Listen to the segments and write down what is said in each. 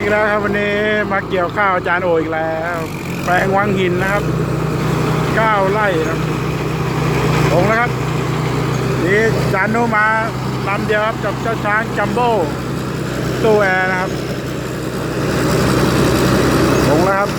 อีกแล้วครับวันนี้มาเกี่ยวข้าวอาจารย์โออีกแล้ว แปลงวังหินนะครับเก้าไร่ครับลงแล้วครับนี่จานโนมาลำเดียวครับกับเจ้าช้างจัมโบ้ตัวแอนะครับลงแล้วครับ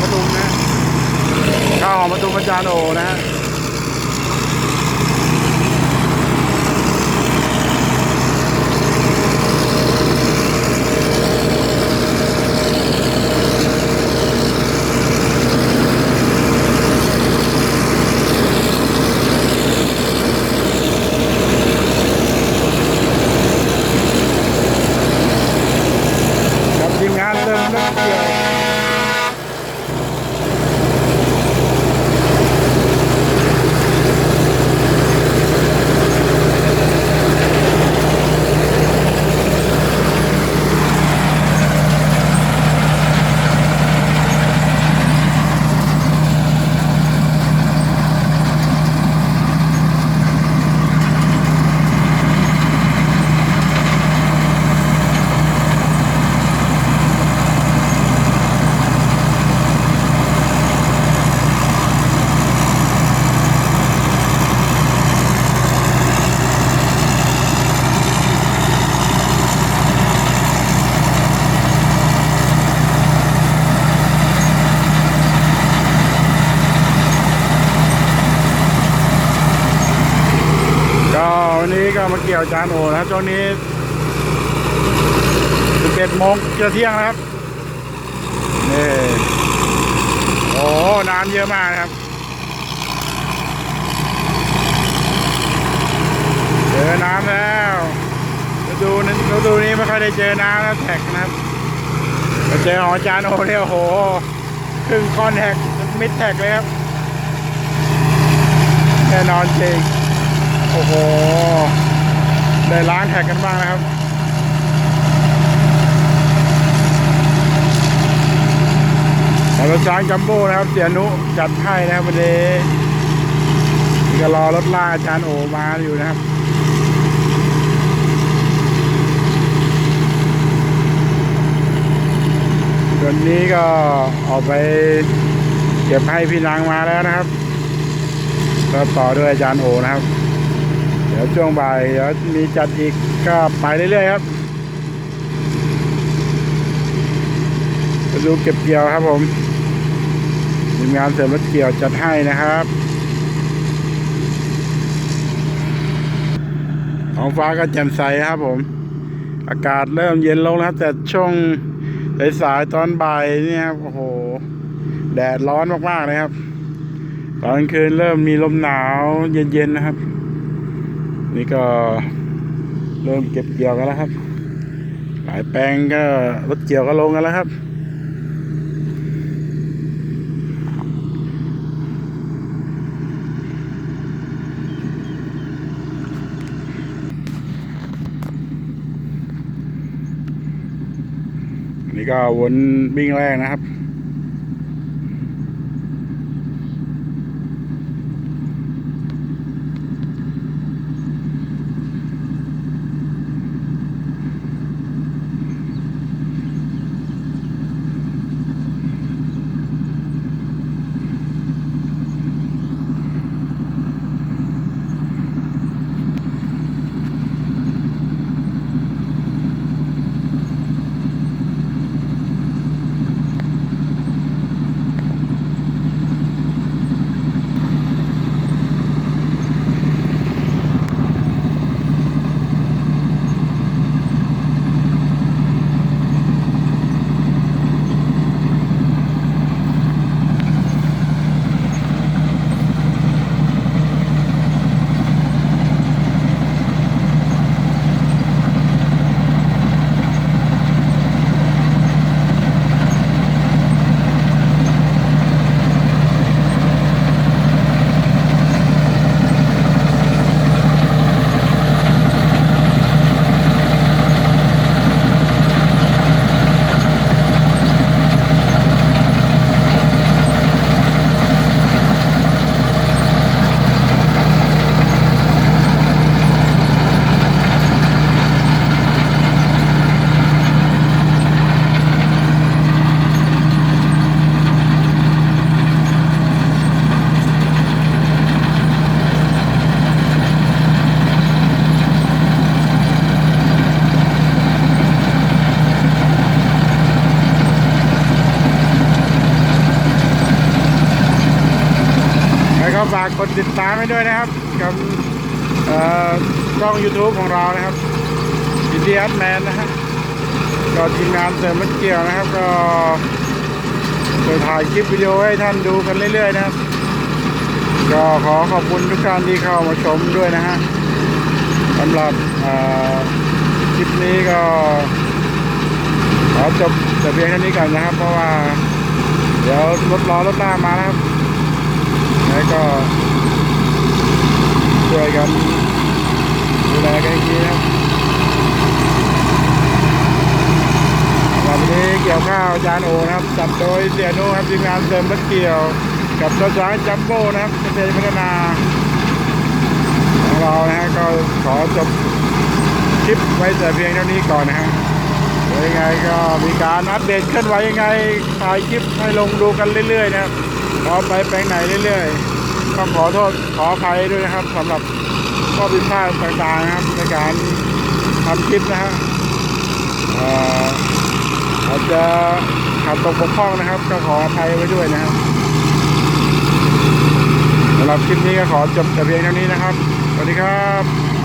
ข้าวหอมประตุมนะข้าวหอมประตูมอาจารย์โอนะฮะกับทีมงานเริ่มเริ่มเกี่ยว ก็วันนี้ กี่ยวจานโอนะครับช่วงนี้11โมงจะเที่ยงนะครับนี่โอ้น้ำเยอะมากนะครับเจอน้ำแล้วฤดูนั้นฤดูนี้ไม่ค่อยได้เจอน้ำแล้วแท็กนะครับมาเจอขอจารย์โอเนี่ยโอ้โหครึ่งคอนแท็กมิดแท็กเลยครับแน่นอนจริงโอ้โห ได้ล้างแท็กกันบ้างนะครับของรถช้างจัมโบ้นะครับ เสียนุจัดให้นะครับวันนี้นี่ก็รอรถลาอาจารย์โอมาอยู่นะครับวันนี้ก็ออกไปเก็บให้พี่นางมาแล้วนะครับก็ต่อด้วยอาจารย์โอนะครับ ดี๋ยวช่วงบ่ายเดี๋ยวมีจัดอีกก็ไปเรื่อยๆครับไปดูเก็บเกี่ยวครับผมทีมงานเสริมรถเกี่ยวจัดให้นะครับท้องฟ้าก็แจ่มใสครับผม อากาศเริ่มเย็นลงแล้วแต่ช่วงสายๆตอนบ่ายนี่ครับโอ้โห แดดร้อนมากๆเลยครับ ตอนคืนเริ่มมีลมหนาวเย็นๆนะครับ นี่ก็เริ่มเก็บเกี่ยวกันแล้วครับ หลายแปลงก็รถเกี่ยวก็ลงกันแล้วครับนี่ก็วนวิ่งแรกนะครับากกดติดตามให้ด้วยนะครับ กับเอ่อช่อง YouTube ของเรานะครับอินเดียแมนนะฮะก็ทีมงานเสริมมัเกี่ยวนะครับ ก็จะถ่ายคลิปวิดีโอให้ท่านดูกันเรื่อยๆนะครับ ก็ขอขอบคุณทุกท่านที่เข้ามาชมด้วยนะฮะสำหรับคลิปนี้ก็ขอจบแต่เพียงเท่านี้ก่อนนะครับ เพราะว่า เดี๋ยวรถล้อรถหน้ามาแล้วครับ แล้วก็ช่วยกันดูแลกันอีกทีนะครับวันนี้เกี่ยวข้าวจานโอนะครับจัดโดยเสียโนุครับทีมงานเสริมรถเกี่ยว กับรถสายจัมโบ้นะครับเกษตรพัฒนาของเรานะฮะก็ขอจบคลิปไว้แต่เพียงเท่านี้ก่อนนะฮะยังไงก็มีการอัปเดตเคลื่อนไหวยังไงถ่ายคลิปให้ลงดูกันเรื่อยๆนะครับ อไปแปลงไหนเรื่อยๆต้องขอโทษขออภัยด้วยนะครับสำหรับข้อผิดพลาดต่างๆนะครับในการทำคลิปนะฮะอาจจะขาดตกบกพร่องนะครับ ก็ขออภัยไว้ด้วยนะครับสำหรับคลิปนี้ก็ขอจบแต่เพียงเท่านี้นะครับ สวัสดีครับ